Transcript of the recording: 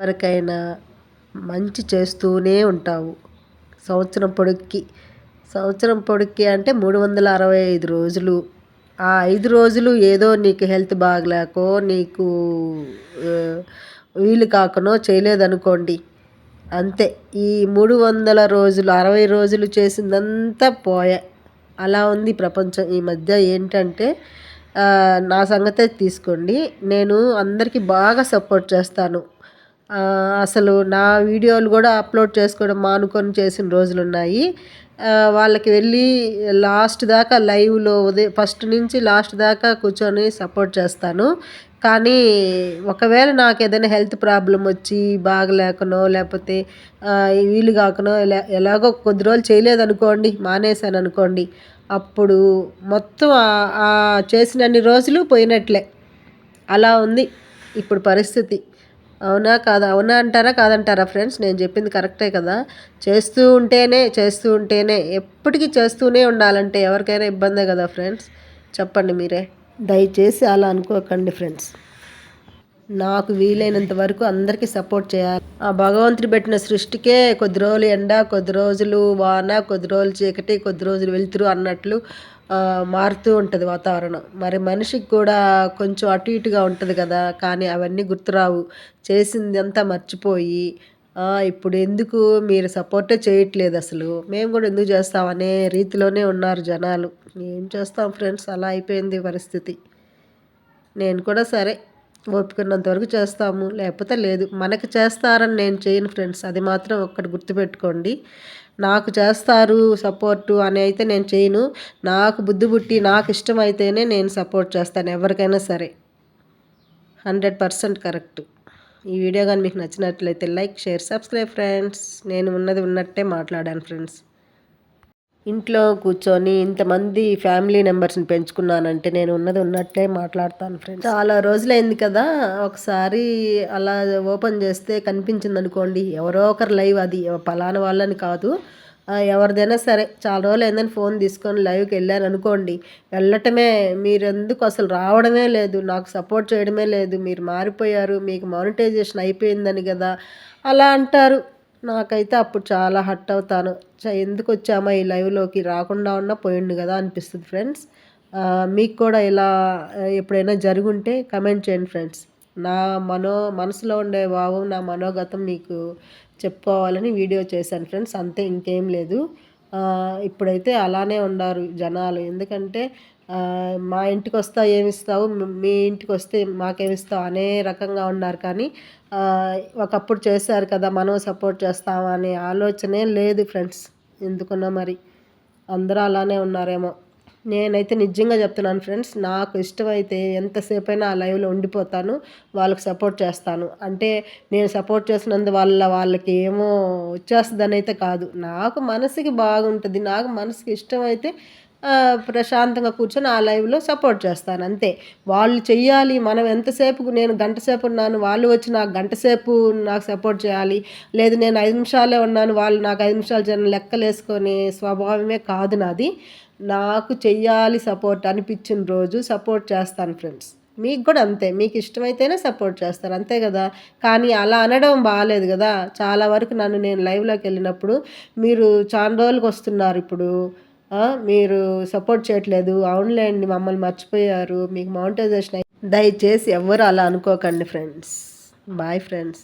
ఎవరికైనా మంచి చేస్తూనే ఉంటావు. సంవత్సరం పొడుక్కి సంవత్సరం పొడుక్కి అంటే మూడు వందల అరవై ఐదు రోజులు. ఆ ఐదు రోజులు ఏదో నీకు హెల్త్ బాగలేకో నీకు వీలు కాకనో చేయలేదనుకోండి. అంతే. ఈ మూడు వందల రోజులు అరవై రోజులు చేసిందంతా పోయే. అలా ఉంది ప్రపంచం. ఈ మధ్య ఏంటంటే నా సంగతే తీసుకోండి. నేను అందరికీ బాగా సపోర్ట్ చేస్తాను. అసలు నా వీడియోలు కూడా అప్లోడ్ చేసుకోవడం మానుకొని చేసిన రోజులు ఉన్నాయి. వాళ్ళకి వెళ్ళి లాస్ట్ దాకా లైవ్లో ఉదయం ఫస్ట్ నుంచి లాస్ట్ దాకా కూర్చొని సపోర్ట్ చేస్తాను. కానీ ఒకవేళ నాకు ఏదైనా హెల్త్ ప్రాబ్లం వచ్చి బాగలేకనో లేకపోతే వీలు కాకనో ఎలా ఎలాగో కొద్ది రోజులు చేయలేదు అనుకోండి మానేశాను అనుకోండి అప్పుడు మొత్తం చేసినన్ని రోజులు పోయినట్లే. అలా ఉంది ఇప్పుడు పరిస్థితి. అవునా కాదా? అవునా అంటారా కాదంటారా ఫ్రెండ్స్? నేను చెప్పింది కరెక్టే కదా. చేస్తూ ఉంటేనే చేస్తూ ఉంటేనే ఎప్పటికీ చేస్తూనే ఉండాలంటే ఎవరికైనా ఇబ్బందే కదా ఫ్రెండ్స్? చెప్పండి మీరే. దయచేసి అలా అనుకోకండి ఫ్రెండ్స్. నాకు వీలైనంత వరకు అందరికీ సపోర్ట్ చేయాలి. ఆ భగవంతుడు పెట్టిన సృష్టికే కొద్ది రోజులు ఎండ కొద్ది రోజులు వాన కొద్ది రోజులు చీకటి కొద్ది రోజులు వెలుతురు అన్నట్లు మారుతూ ఉంటుంది వాతావరణం. మరి మనిషికి కూడా కొంచెం అటు ఇటుగా ఉంటుంది కదా కానీ అవన్నీ గుర్తురావు. చేసింది అంతా మర్చిపోయి ఇప్పుడు ఎందుకు మీరు సపోర్టే చేయట్లేదు అసలు? మేము కూడా ఎందుకు చేస్తామనే రీతిలోనే ఉన్నారు జనాలు. ఏం చేస్తాం ఫ్రెండ్స్? అలా అయిపోయింది పరిస్థితి. నేను కూడా సరే ఓపికన్నంత వరకు చేస్తాము. లేకపోతే లేదు మనకు చేస్తారని నేను చేయను ఫ్రెండ్స్. అది మాత్రం ఒక్కటి గుర్తుపెట్టుకోండి. నాకు చేస్తారు సపోర్టు అని అయితే నేను చేయను. నాకు బుద్ధి పుట్టి నాకు ఇష్టమైతేనే నేను సపోర్ట్ చేస్తాను ఎవరికైనా సరే. Hundred percent correct. ఈ వీడియో కానీ మీకు నచ్చినట్లయితే లైక్ షేర్ సబ్స్క్రైబ్ ఫ్రెండ్స్. నేను ఉన్నది ఉన్నట్టే మాట్లాడాను ఫ్రెండ్స్. ఇంట్లో కూర్చొని ఇంతమంది ఫ్యామిలీ మెంబర్స్ని పెంచుకున్నానంటే నేను ఉన్నది ఉన్నట్టే మాట్లాడతాను ఫ్రెండ్స్. చాలా రోజులైంది కదా ఒకసారి అలా ఓపెన్ చేస్తే కనిపించింది అనుకోండి ఎవరో ఒకరు లైవ్ అది పలానా వాళ్ళని కాదు. ఎవరిదైనా సరే చాలా రోజులు అయిందని ఫోన్ తీసుకొని లైవ్కి వెళ్ళాను అనుకోండి వెళ్ళటమే మీరు ఎందుకు అసలు రావడమే లేదు నాకు సపోర్ట్ చేయడమే లేదు మీరు మారిపోయారు మీకు మానిటైజేషన్ అయిపోయిందని కదా అలా అంటారు. నాకైతే అప్పుడు చాలా హట్ అవుతాను. ఎందుకు వచ్చామా ఈ లైవ్లోకి రాకుండా ఉన్నా పోయిండు కదా అనిపిస్తుంది ఫ్రెండ్స్. మీకు కూడా ఇలా ఎప్పుడైనా జరుగుంటే కమెంట్ చేయండి ఫ్రెండ్స్. నా మనో మనసులో ఉండే భావం నా మనోగతం మీకు చెప్పుకోవాలని వీడియో చేశాను ఫ్రెండ్స్. అంతే ఇంకేం లేదు. ఇప్పుడైతే అలానే ఉన్నారు జనాలు. ఎందుకంటే మా ఇంటికి వస్తా ఏమిస్తావు? మీ ఇంటికి వస్తే మాకేమిస్తావు? అనే రకంగా ఉన్నారు. కానీ ఒకప్పుడు చేశారు కదా మనం సపోర్ట్ చేస్తామనే అనే ఆలోచనే లేదు ఫ్రెండ్స్. ఎందుకున్నా మరి? అందరూ అలానే ఉన్నారేమో. నేనైతే నిజంగా చెప్తున్నాను ఫ్రెండ్స్ నాకు ఇష్టమైతే ఎంతసేపు అయినా ఆ లైవ్లో ఉండిపోతాను వాళ్ళకి సపోర్ట్ చేస్తాను. అంటే నేను సపోర్ట్ చేసినందు వల్ల వాళ్ళకి ఏమో వచ్చేస్తుందని అయితే కాదు. నాకు మనసుకి బాగుంటుంది నాకు మనసుకి ఇష్టమైతే ప్రశాంతంగా కూర్చొని ఆ లైవ్లో సపోర్ట్ చేస్తాను అంతే. వాళ్ళు చెయ్యాలి మనం ఎంతసేపు నేను గంట సేపు ఉన్నాను వాళ్ళు వచ్చి నాకు గంట సేపు నాకు సపోర్ట్ చేయాలి. లేదు నేను ఐదు నిమిషాలే ఉన్నాను వాళ్ళు నాకు ఐదు నిమిషాలు జనం లెక్కలేసుకునే స్వభావమే కాదు నాది. నాకు చెయ్యాలి సపోర్ట్ అనిపించిన రోజు సపోర్ట్ చేస్తాను ఫ్రెండ్స్ మీకు కూడా అంతే మీకు ఇష్టమైతేనే సపోర్ట్ చేస్తారు అంతే కదా. కానీ అలా అనడం బాగాలేదు కదా. చాలా వరకు నన్ను నేను లైవ్లోకి వెళ్ళినప్పుడు మీరు చాలా రోజులకు వస్తున్నారు ఇప్పుడు. మీరు సపోర్ట్ చేయట్లేదు. అవునులేండి మమ్మల్ని మర్చిపోయారు. మీకు మౌంటైజేషన్ దయచేసి ఎవ్వరు అలా అనుకోకండి ఫ్రెండ్స్ బాయ్ ఫ్రెండ్స్